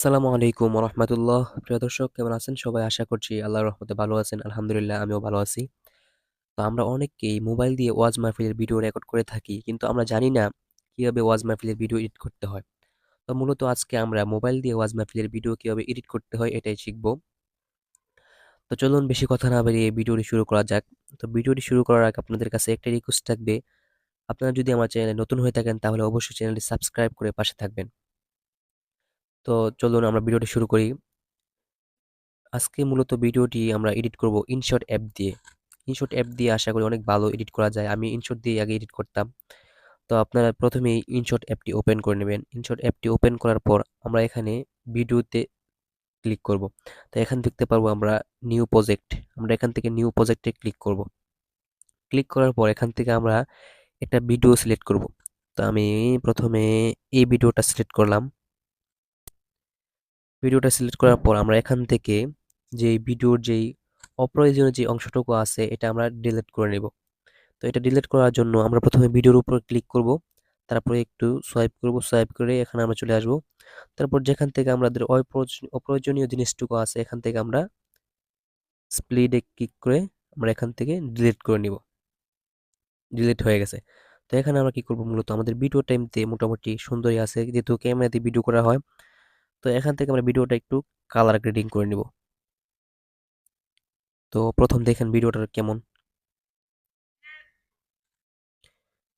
আসসালামু আলাইকুম রহমতুল্লাহ প্রিয় দর্শক, কেমন আছেন? সবাই আশা করছি আল্লাহর রহমতে ভালো আছেন। আলহামদুলিল্লাহ, আমিও ভালো আছি। তো আমরা অনেককেই মোবাইল দিয়ে ওয়াজ মাহফিলের ভিডিও রেকর্ড করে থাকি, কিন্তু আমরা জানি না কীভাবে ওয়াজ মাহফিলের ভিডিও এডিট করতে হয়। তো মূলত আজকে আমরা মোবাইল দিয়ে ওয়াজ মাহফিলের ভিডিও কীভাবে এডিট করতে হয় এটাই শিখব। তো চলুন বেশি কথা না বেরিয়ে ভিডিওটি শুরু করা যাক। তো ভিডিওটি শুরু করার আগে আপনাদের কাছে একটা রিকোয়েস্ট থাকবে। আপনারা যদি আমার চ্যানেলে নতুন হয়ে থাকেন, তাহলে অবশ্যই চ্যানেলটি সাবস্ক্রাইব করে পাশে থাকবেন। তো চলুন আমরা ভিডিওটি শুরু করি। আজকে মূলত ভিডিওটি আমরা এডিট করব ইনশট অ্যাপ দিয়ে। ইনশট অ্যাপ দিয়ে আশা করি অনেক ভালো এডিট করা যায়। আমি ইনশট দিয়ে আগে এডিট করতাম। তো আপনারা প্রথমেই ইনশট অ্যাপটি ওপেন করে নেবেন। ইনশট অ্যাপটি ওপেন করার পর আমরা এখানে ভিডিওতে ক্লিক করব। তো এখান দেখতে পারব আমরা নিউ প্রজেক্ট আমরা এখান থেকে নিউ প্রজেক্টে ক্লিক করব। ক্লিক করার পর এখান থেকে আমরা একটা ভিডিও সিলেক্ট করব। তো আমি প্রথমে এই ভিডিওটা সিলেক্ট করলাম। ভিডিওটা সিলেক্ট করার পর আমরা এখান থেকে যে ভিডিওর যেই অপ্রয়োজনীয় যে অংশটুকু আছে, এটা আমরা ডিলিট করে নেব। তো এটা ডিলিট করার জন্য আমরা প্রথমে ভিডিওর উপর ক্লিক করব। তারপরে একটু সোয়াইপ করব সোয়াইপ করে এখানে আমরা চলে আসব। তারপর যেখান থেকে আমাদের অপ্রয়োজনীয় জিনিসটুকু আছে, এখান থেকে আমরা স্প্লিডে ক্লিক করে আমরা এখান থেকে ডিলিট করে নিব। ডিলিট হয়ে গেছে। তো এখানে আমরা কি করব? মূলত আমাদের ভিডিও টাইমতে মোটামুটি সুন্দরই আছে। যেহেতু ক্যামেরাতে ভিডিও করা হয় তো এখান থেকে আমরা ভিডিওটা একটু কালার গ্রেডিং করে নিব। তো প্রথম দেখেন ভিডিওটা কেমন।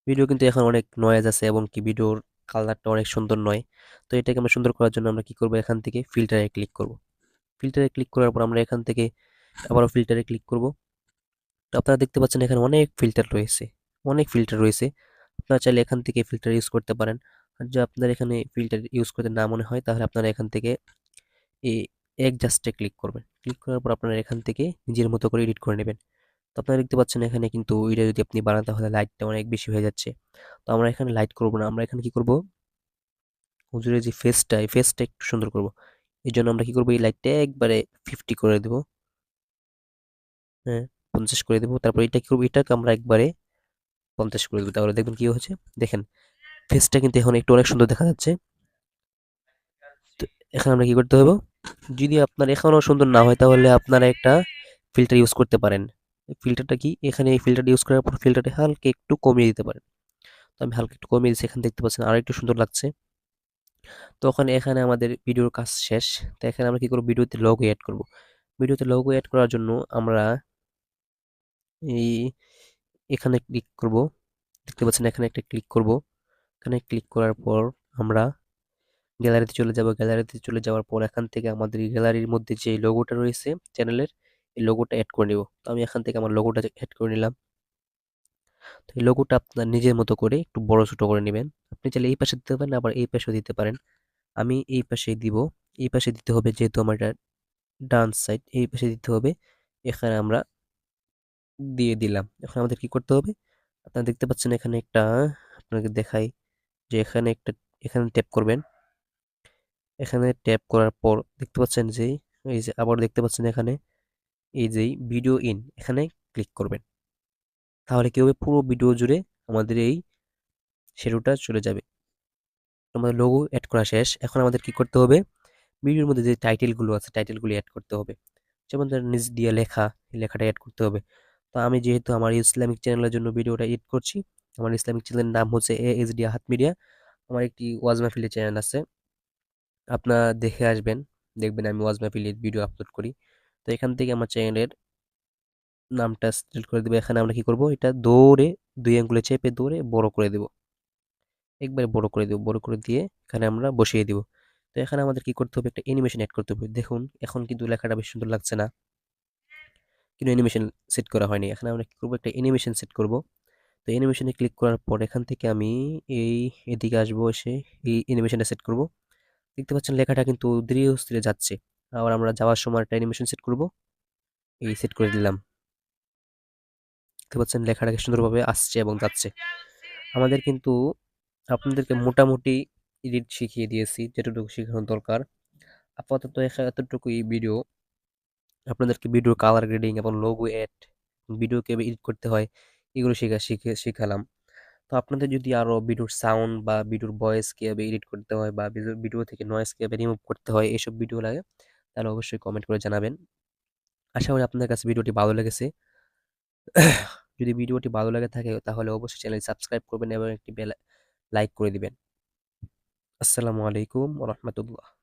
ভিডিও কিন্তু এখন অনেক নয়েজ আছে এবং কি ভিডিওর কালারটা অনেক সুন্দর নয়। তো এটাকে আমরা সুন্দর করার জন্য আমরা কি করব? এখান থেকে ফিল্টারে ক্লিক করব। ফিল্টারে ক্লিক করার পর আমরা এখান থেকে আবারও ফিল্টারে ক্লিক করব। তো আপনারা দেখতে পাচ্ছেন এখানে অনেক ফিল্টার রয়েছে। অনেক ফিল্টার রয়েছে। আপনারা চাইলে এখান থেকে ফিল্টার ইউজ করতে পারেন। আর যদি আপনার এখানে ফিল্টার ইউজ করতে না মনে হয়, তাহলে আপনারা এখান থেকে এই জাস্টে ক্লিক করবেন। ক্লিক করার পর আপনারা এখান থেকে নিজের মতো করে এডিট করে নেবেন। তো আপনারা দেখতে পাচ্ছেন এখানে কিন্তু এটা যদি আপনি বানাতে হলে লাইটটা অনেক বেশি হয়ে যাচ্ছে। তো আমরা এখানে লাইট করব না, আমরা এখানে কি করব? হুজুরের যে ফেসটা এই ফেসটা একটু সুন্দর করব। এই জন্য আমরা কি করব? এই লাইটটা একবারে ফিফটি করে দেব। হ্যাঁ পঞ্চাশ করে দেবো। তারপর এটা কি করব? এটাকে আমরা একবারে পঞ্চাশ করে দেবো। তাহলে দেখবেন কি হচ্ছে? দেখেন ফেসটা কিন্তু এখন একটু অনেক সুন্দর দেখা যাচ্ছে। তো এখানে আমরা কি করতে হবে যদি আপনার এখনও সুন্দর না হয়, তাহলে আপনারা একটা ফিল্টার ইউজ করতে পারেন। ফিল্টারটা কি? এখানে এই ফিল্টারটা ইউজ করার পর ফিল্টারটা হালকা একটু কমিয়ে দিতে পারেন। তো আমি হালকা একটু কমিয়ে দিচ্ছি, এখানে দেখতে পাচ্ছেন আরও একটু সুন্দর লাগছে। তো ওখানে এখানে আমাদের ভিডিওর কাজ শেষ। তো এখানে আমরা কি করব? ভিডিওতে লোগো অ্যাড করব। ভিডিওতে লোগো অ্যাড করার জন্য আমরা এই এখানে ক্লিক করব। দেখতে পাচ্ছেন এখানে একটা ক্লিক করব। এখানে ক্লিক করার পর আমরা গ্যালারিতে চলে যাব। গ্যালারিতে চলে যাওয়ার পর এখান থেকে আমাদের গ্যালারির মধ্যে যে লোগোটা রয়েছে চ্যানেলের এই লোগোটা অ্যাড করে নেব। তো আমি এখান থেকে আমার লোগোটা অ্যাড করে নিলাম। তো এই লোগোটা আপনার নিজের মতো করে একটু বড় ছোটো করে নেবেন। আপনি চাইলে এই পাশে দিতে পারেন, আবার এই পাশেও দিতে পারেন। আমি এই পাশেই দিব। এই পাশে দিতে হবে যেহেতু আমার এটা ডান সাইড এই পাশে দিতে হবে। এখানে আমরা দিয়ে দিলাম। এখন আমাদের কি করতে হবে? আপনারা দেখতে পাচ্ছেন এখানে একটা, আপনাকে দেখাই। যে এখানে একটা, এখানে ট্যাপ করবেন। এখানে ট্যাপ করার পর দেখতে পাচ্ছেন যে, এই যে আবার দেখতে পাচ্ছেন এখানে, এই যে ভিডিও ইন এখানে ক্লিক করবেন। তাহলে কি হবে? পুরো ভিডিও জুড়ে আমাদের এই শেডোটা চলে যাবে। আমাদের লোগো অ্যাড করা শেষ। এখন আমাদের কি করতে হবে? ভিডিওর মধ্যে যে টাইটেলগুলো আছে টাইটেলগুলি অ্যাড করতে হবে। যেমন ধর নিজ দিয়ে লেখা লেখাটা অ্যাড করতে হবে। তো আমি যেহেতু আমার ইসলামিক চ্যানেলের জন্য ভিডিওটা এডিট করছি আমার ইসলামিক চ্যানেলের নাম হচ্ছে এ এইচ ডি হাত মিডিয়া আমার একটি ওয়াজ মাহফিলের চ্যানেল আছে। আপনারা দেখে আসবেন, দেখবেন আমি ওয়াজ মাহফিলের ভিডিও আপলোড করি। তো এখান থেকে আমার চ্যানেলের নামটা সিলেক্ট করে দেবো। এখানে আমরা কি করব? এটা দৌড়ে, দুই আঙ্গুলে চেপে দৌড়ে বড় করে দেব। একবারে বড় করে দেব, বড় করে দিয়ে এখানে আমরা বসিয়ে দিব। তো এখানে আমাদের কি করতে হবে? একটা অ্যানিমেশন অ্যাড করতে হবে। দেখুন, এখন কিন্তু লেখাটা বেশ সুন্দর লাগছে না। কিন্তু অ্যানিমেশন সেট করা হয়নি। এখানে আমরা কী করব? একটা অ্যানিমেশন সেট করব। তো অ্যানিমেশনে ক্লিক করার পর এখান থেকে আমি এই এদিকে আসব এসে, এই অ্যানিমেশনটা সেট করব। দেখতে পাচ্ছেন লেখাটা কিন্তু ধীরে স্থিরে যাচ্ছে। আবার আমরা যাওয়ার সময় একটা অ্যানিমেশন সেট করব। এই সেট করে দিলাম। দেখতে পাচ্ছেন লেখাটাকে সুন্দরভাবে আসছে এবং যাচ্ছে। আমাদের কিন্তু আপনাদেরকে মোটামুটি এডিট শিখিয়ে দিয়েছি, যেটুকু শেখানোর দরকার। আপাতত এতটুকুই ভিডিও আপনাদেরকে ভিডিও কালার গ্রেডিং এবং লোগো অ্যাড ভিডিও কীভাবে এডিট করতে হয়। এগুলো শেখা, শিখে, শেখালাম। তো আপনাদের যদি আরও ভিডিওর সাউন্ড বা ভিডিওর ভয়েস কীভাবে এডিট করতে হয় বা ভিডিও থেকে নয়েস কীভাবে রিমুভ করতে হয় এইসব ভিডিও লাগে, তাহলে অবশ্যই কমেন্ট করে জানাবেন। আশা করি আপনাদের কাছে ভিডিওটি ভালো লেগেছে। যদি ভিডিওটি ভালো লাগে থাকে, তাহলে অবশ্যই চ্যানেল সাবস্ক্রাইব করবেন এবং একটি বেল লাইক করে দিবেন। আসসালামু আলাইকুম রহমতুল্লাহ।